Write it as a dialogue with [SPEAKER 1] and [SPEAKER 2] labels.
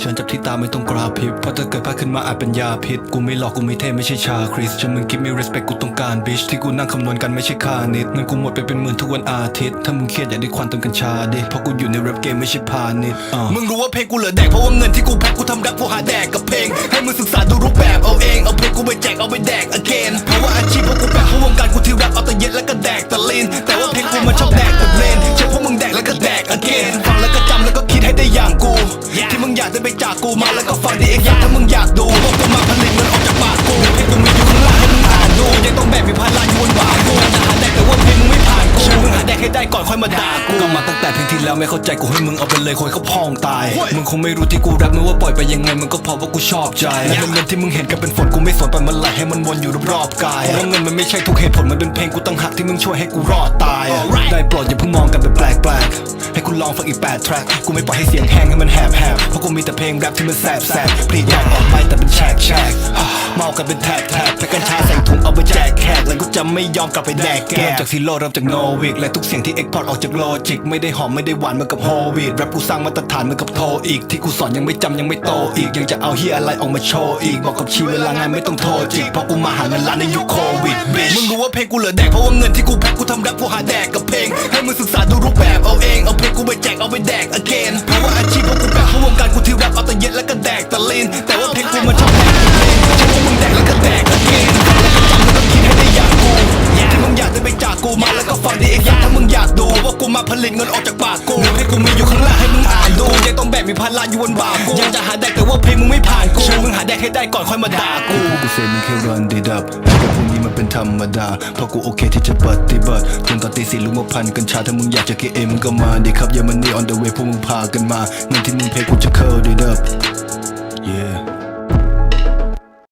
[SPEAKER 1] ฉันจับที่ตาไม่ต้องกราบพิบเพราะถ้าเกิดพลาดขึ้นมาอาจเป็นยาพิษ กูไม่หลอกกูไม่เท่ไม่ใช่ชาคริสฉันมึงคิดไม่ respect กูต้องการบิชที่กูนั่งคำนวณกันไม่ใช่คานิดเงินกูหมดไปเป็นหมื่นทุกวันอาทิตย์ถ้ามึงเครียดอย่าได้ควันเติมกัญชาดิเพราะกูอยู่ในแรปเกมไม่ใช่พาณิชย์
[SPEAKER 2] มึงรู้ว่าเพลงกูเหลือแดกเพราะว่าเงินที่กูแพ็คกูทำแรปกูหาแดกกับเพลงให้มึงศึกษาดูรูปแบบากได้ไปจากกูมาแล้วก็ฟังดีเองอยากถ้ามึงอยากดูพวกกูมาผลิตมันออกจากปากกูเพลงกูมีอยู่ข้างล่างให้มึงอ่านดูยังต้องแบกมีพันล้านอยู่บนบ่ากูจะหาแดกแต่ว่าเพลงมึงไม่ผ่านกูมึงหาแดกให้ได้ก่อนค่อยมาด่ากู
[SPEAKER 1] ก็มาตั้งแต่เพลงที่แล้วไม่เข้าใจกูให้มึงเอาไปเลยคอยเขาพองตาย มึงคงไม่รู้ที่กูรักไม่ว่าปล่อยไปยังไงมันก็เพราะว่ากูชอบใจและเงินที่มึงเห็นก็เป็นฝนกูไม่สนปล่อยมันไหลให้มันวนอยู่รอบๆกายเพราะเงินมันไม่ใช่ทุกเหตุผลมันเป็นเพลงกูตั้งหักที่มึงช่วยให้กูรอดตายได้โปรดอย่าเพิ่งมองกันเป็นแปลกๆให้กู ลองฟังอีก8 track กูไม่ปล่อยให้เสียงแห้งให้มันแหบแหบเพราะกูมีแต่เพลงแรปที่มันแสบแสบปลีดอยากออกไปแต่เป็นแฉกแฉกอะเมากันเป็นแทบแทบและกัญชาใส่ถุงเอาไปแจกแขกแล้วกูจะไม่ยอมกลับไปแดกแกเริ่มจากซีโร่เริ่มจากโนวิกและทุกเสียงที่เอ็กพอร์ตออกจากโลจิกไม่ได้หอมไม่ได้หวานเหมือนกับโฮวีดแรปกูสร้างมาตรฐานเหมือนกับโทอีกที่กูสอนยังไม่จำยังไม่โตอีกยังจะเอาเฮียอะไรออกมาโชว์อีกบอกกับชีเวลางานไม่ต้องโทรจิกเพราะกูมาหาเงินล้านในยุคโควิด bitch
[SPEAKER 2] มึงรู้ว่าเพลงกูเหลือแดกเพราะว่าเงินที่กูแพ็คกูทำแรปกูหาแดกกับเพลงให้มึงศึกษาดูรู มาแล้วก็ฟังดีเองอย่ากถ้ามึงอยากดู ว่ากูมาผลิตเงินออกจากปากกูเงินให้กูมีอยู่ข้างล่างให้มึงอ่านดูยังต้องแบกมีพันล้านอยู่บนบ่ากูยังจะหาแดกแต่ว่าเพลงมึงไม่ผ่านกูมึงหาแดกให้ได้ก่อนค่อยมาด่ากู
[SPEAKER 1] พวกกูเซมึงแค่ run it up ให้กับพวกนี้มันเป็นธรรมดาเพราะกูโอเคที่จะปฏิบัติจนตอนตีสี่ลุกมาพันกัญชาถ้ามึงอยากจะเกเอมึงก็มาดีครับอย่ามันนี่ on the way พวกมึงพากันมาเงินที่มึงเพย์กูจะ